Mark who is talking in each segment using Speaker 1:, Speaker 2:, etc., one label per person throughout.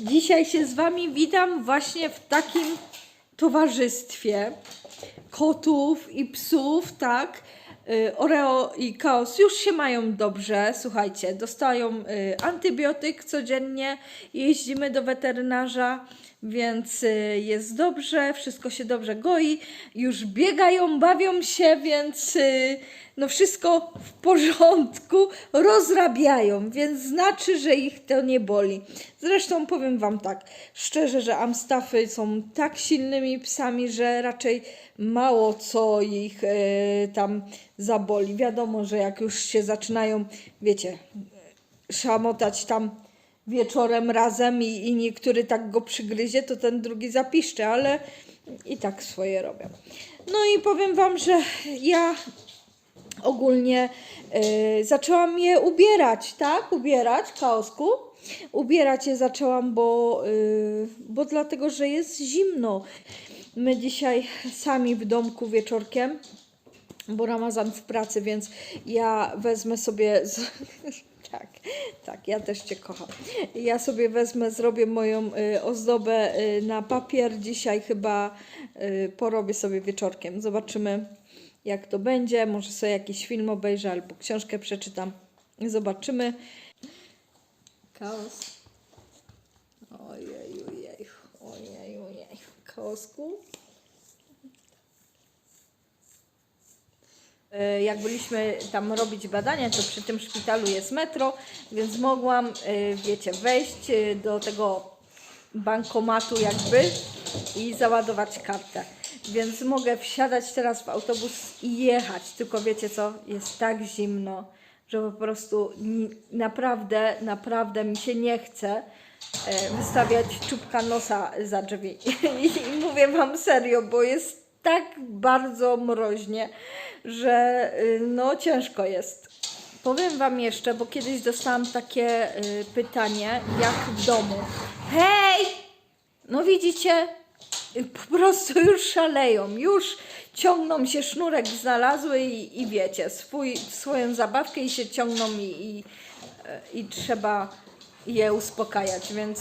Speaker 1: dzisiaj się z Wami witam właśnie w takim towarzystwie kotów i psów, tak? Y, Oreo i Chaos już się mają dobrze, słuchajcie, dostają y, antybiotyk codziennie, jeździmy do weterynarza, więc y, jest dobrze, wszystko się dobrze goi, już biegają, bawią się, więc y, no wszystko w porządku, rozrabiają, więc znaczy, że ich to nie boli. Zresztą powiem Wam tak, szczerze, że Amstaffy są tak silnymi psami, że raczej mało co ich e, tam zaboli. Wiadomo, że jak już się zaczynają, wiecie, szamotać tam wieczorem razem i, i niektóry tak go przygryzie, to ten drugi zapiszcze, ale i tak swoje robią. No i powiem Wam, że ja ogólnie y, zaczęłam je ubierać, tak? Ubierać, chaosku. Ubierać je zaczęłam, bo, y, bo dlatego, że jest zimno. My dzisiaj sami w domku wieczorkiem, bo Ramazan w pracy, więc ja wezmę sobie. Z... Tak, ja też Cię kocham. Ja sobie wezmę, zrobię moją y, ozdobę y, na papier. Dzisiaj chyba y, porobię sobie wieczorkiem. Zobaczymy, jak to będzie. Może sobie jakiś film obejrzę albo książkę przeczytam. Zobaczymy. Chaos. Ojej, ojej, ojej, ojej. Chaosku. Jak byliśmy tam robić badania, to przy tym szpitalu jest metro, więc mogłam, e, wiecie, wejść e, do tego bankomatu jakby i załadować kartę. Więc mogę wsiadać teraz w autobus i jechać. Tylko wiecie co, jest tak zimno, że po prostu naprawdę, naprawdę mi się nie chce e, wystawiać czubka nosa za drzwi. I mówię Wam serio, bo jest tak bardzo mroźnie, że y, no ciężko jest. Powiem Wam jeszcze, bo kiedyś dostałam takie y, pytanie, jak w domu. Hej! No widzicie, y, po prostu już szaleją, już ciągną się, sznurek znalazły i, i wiecie, swój, swoją zabawkę i się ciągną i, i, y, i trzeba je uspokajać, więc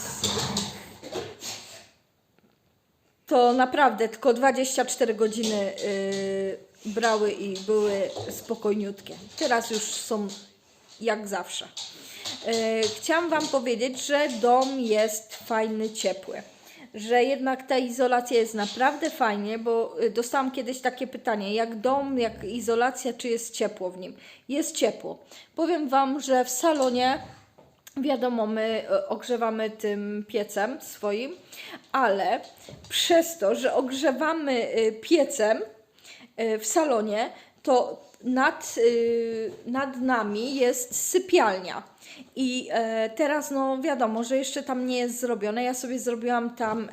Speaker 1: to naprawdę tylko 24 godziny y, brały i były spokojniutkie. Teraz już są jak zawsze. Y, chciałam Wam powiedzieć, że dom jest fajny, ciepły. Że jednak ta izolacja jest naprawdę fajnie, bo y, dostałam kiedyś takie pytanie, jak dom, jak izolacja, czy jest ciepło w nim? Jest ciepło. Powiem Wam, że w salonie Wiadomo, my e, ogrzewamy tym piecem swoim, ale przez to, że ogrzewamy e, piecem e, w salonie, to nad, e, nad nami jest sypialnia. I e, teraz, no wiadomo, że jeszcze tam nie jest zrobione. Ja sobie zrobiłam tam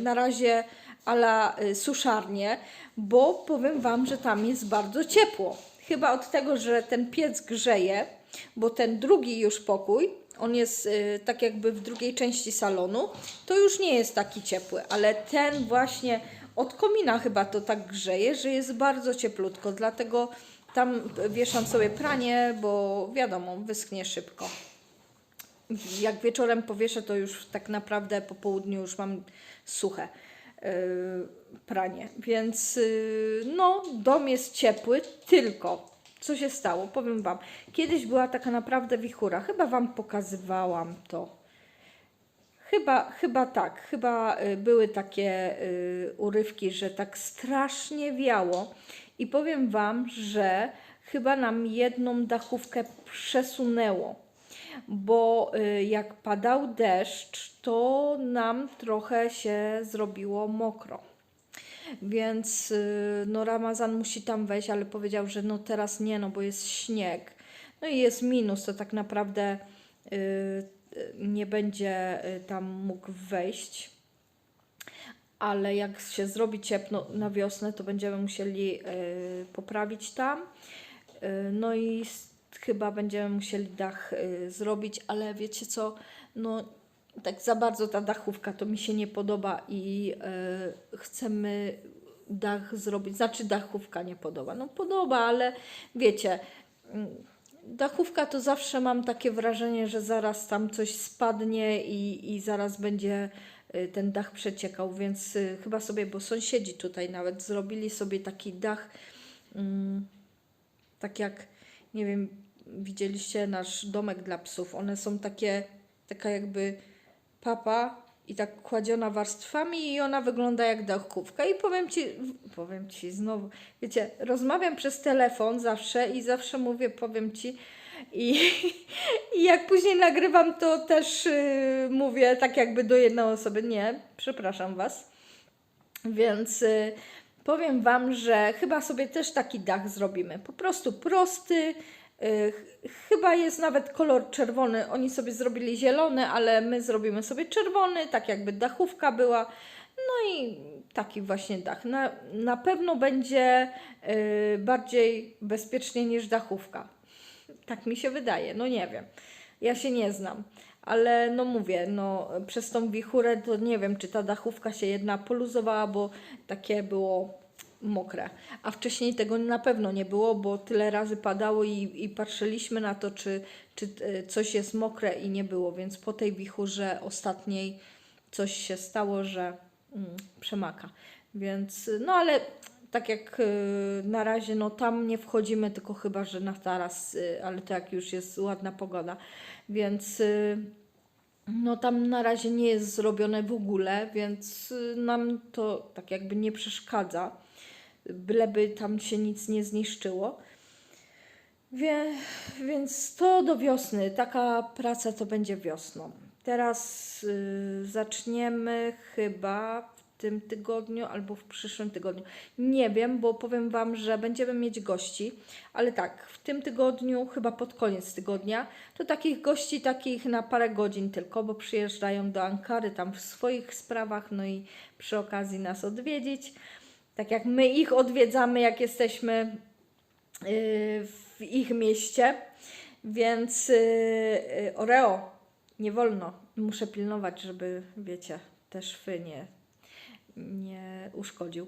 Speaker 1: na razie ala suszarnię, bo powiem Wam, że tam jest bardzo ciepło. Chyba od tego, że ten piec grzeje, bo ten drugi już pokój, on jest y, tak jakby w drugiej części salonu, to już nie jest taki ciepły, ale ten właśnie od komina chyba to tak grzeje, że jest bardzo cieplutko, dlatego tam wieszam sobie pranie, bo wiadomo, wyschnie szybko. Jak wieczorem powieszę, to już tak naprawdę po południu już mam suche yy, pranie. Więc yy, no, dom jest ciepły, tylko co się stało? Powiem Wam. Kiedyś była taka naprawdę wichura. Chyba Wam pokazywałam to. Chyba, chyba tak. Chyba y, były takie y, urywki, że tak strasznie wiało. I powiem Wam, że chyba nam jedną dachówkę przesunęło. Bo y, jak padał deszcz, to nam trochę się zrobiło mokro. Więc y, no Ramazan musi tam wejść, ale powiedział, że no teraz nie, no bo jest śnieg. No i jest minus, to tak naprawdę y, y, nie będzie tam mógł wejść. Ale jak się zrobi ciepło na wiosnę, to będziemy musieli poprawić tam. No i chyba będziemy musieli dach zrobić, ale wiecie co, no tak za bardzo ta dachówka to mi się nie podoba i y, chcemy dach zrobić, znaczy dachówka nie podoba. No podoba, ale wiecie, mm, dachówka to zawsze mam takie wrażenie, że zaraz tam coś spadnie i, i zaraz będzie y, ten dach przeciekał, więc y, chyba sobie, bo sąsiedzi tutaj nawet zrobili sobie taki dach, mm, tak jak, nie wiem, widzieliście nasz domek dla psów. One są takie, taka jakby papa i tak kładziona warstwami i ona wygląda jak dachówka. I powiem Ci, powiem Ci znowu, wiecie, rozmawiam przez telefon zawsze i zawsze mówię, powiem Ci i, i jak później nagrywam, to też yy, mówię tak jakby do jednej osoby, nie, przepraszam Was. Więc y, powiem Wam, że chyba sobie też taki dach zrobimy. Po prostu prosty. Y, ch- chyba jest nawet kolor czerwony. Oni sobie zrobili zielony, ale my zrobimy sobie czerwony, tak jakby dachówka była. No i taki właśnie dach. Na, na pewno będzie y, bardziej bezpiecznie niż dachówka. Tak mi się wydaje, no nie wiem. Ja się nie znam, ale no mówię, no przez tą wichurę to nie wiem, czy ta dachówka się jedna poluzowała, bo takie było mokre. A wcześniej tego na pewno nie było, bo tyle razy padało i, i patrzyliśmy na to, czy, czy e, coś jest mokre i nie było, więc po tej wichurze ostatniej coś się stało, że mm, przemaka. Więc no ale tak jak y, na razie, no tam nie wchodzimy, tylko chyba, że na taras, y, ale to jak już jest ładna pogoda, więc no tam na razie nie jest zrobione w ogóle, więc nam to tak jakby nie przeszkadza, byleby tam się nic nie zniszczyło. Wie, więc to do wiosny, taka praca to będzie wiosną. Teraz y, zaczniemy chyba w tym tygodniu albo w przyszłym tygodniu. Nie wiem, bo powiem Wam, że będziemy mieć gości, ale tak, w tym tygodniu, chyba pod koniec tygodnia, to takich gości, takich na parę godzin tylko, bo przyjeżdżają do Ankary tam w swoich sprawach, no i przy okazji nas odwiedzić. Tak jak my ich odwiedzamy, jak jesteśmy y, w ich mieście. Więc y, y, Oreo nie wolno. Muszę pilnować, żeby, wiecie, te szwy nie, nie uszkodził.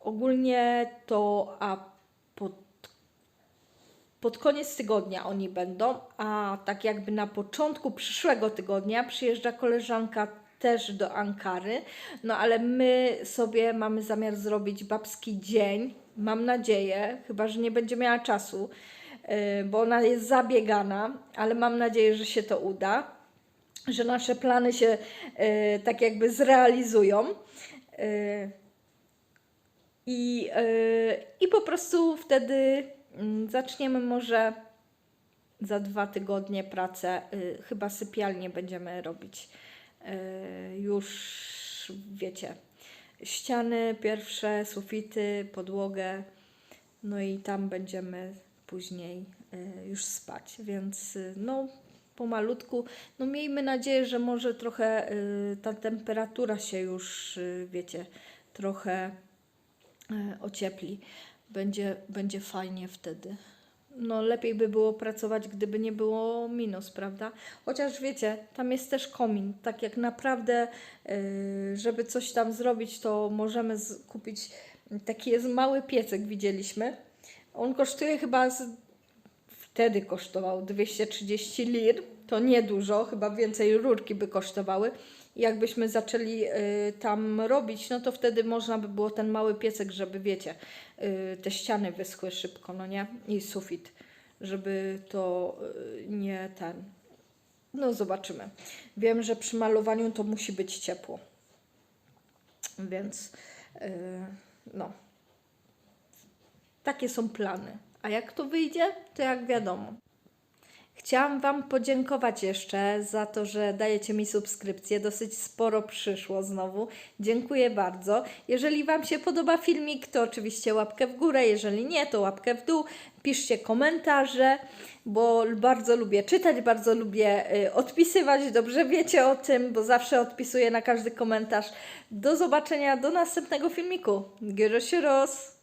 Speaker 1: Ogólnie to, a pod, pod koniec tygodnia oni będą, a tak jakby na początku przyszłego tygodnia przyjeżdża koleżanka też do Ankary, no ale my sobie mamy zamiar zrobić babski dzień, mam nadzieję, chyba że nie będzie miała czasu, yy, bo ona jest zabiegana, ale mam nadzieję, że się to uda, że nasze plany się yy, tak jakby zrealizują. Yy, i, I po prostu wtedy mm, zaczniemy może za dwa tygodnie pracę. Chyba sypialnie będziemy robić. Yy, już wiecie, ściany pierwsze, sufity, podłogę. No i tam będziemy później yy, już spać. Więc yy, no pomalutku. No miejmy nadzieję, że może trochę ta temperatura się już, wiecie, trochę ociepli. Będzie, będzie fajnie wtedy. No lepiej by było pracować, gdyby nie było minus, prawda? Chociaż wiecie, tam jest też komin. Tak jak naprawdę, yy, żeby coś tam zrobić, to możemy kupić taki jest mały piecek, widzieliśmy. On kosztuje chyba z, wtedy kosztował 230 lir. To niedużo, chyba więcej rurki by kosztowały. Jakbyśmy zaczęli y, tam robić, no to wtedy można by było ten mały piecek, żeby wiecie, y, te ściany wyschły szybko, no nie? I sufit, żeby to y, nie ten. No zobaczymy. Wiem, że przy malowaniu to musi być ciepło. Więc no. Takie są plany. A jak to wyjdzie, to jak wiadomo. Chciałam Wam podziękować jeszcze za to, że dajecie mi subskrypcję. Dosyć sporo przyszło znowu. Dziękuję bardzo. Jeżeli Wam się podoba filmik, to oczywiście łapkę w górę. Jeżeli nie, to łapkę w dół. Piszcie komentarze, bo bardzo lubię czytać, bardzo lubię y, odpisywać. Dobrze wiecie o tym, bo zawsze odpisuję na każdy komentarz. Do zobaczenia do następnego filmiku. Görüşürüz.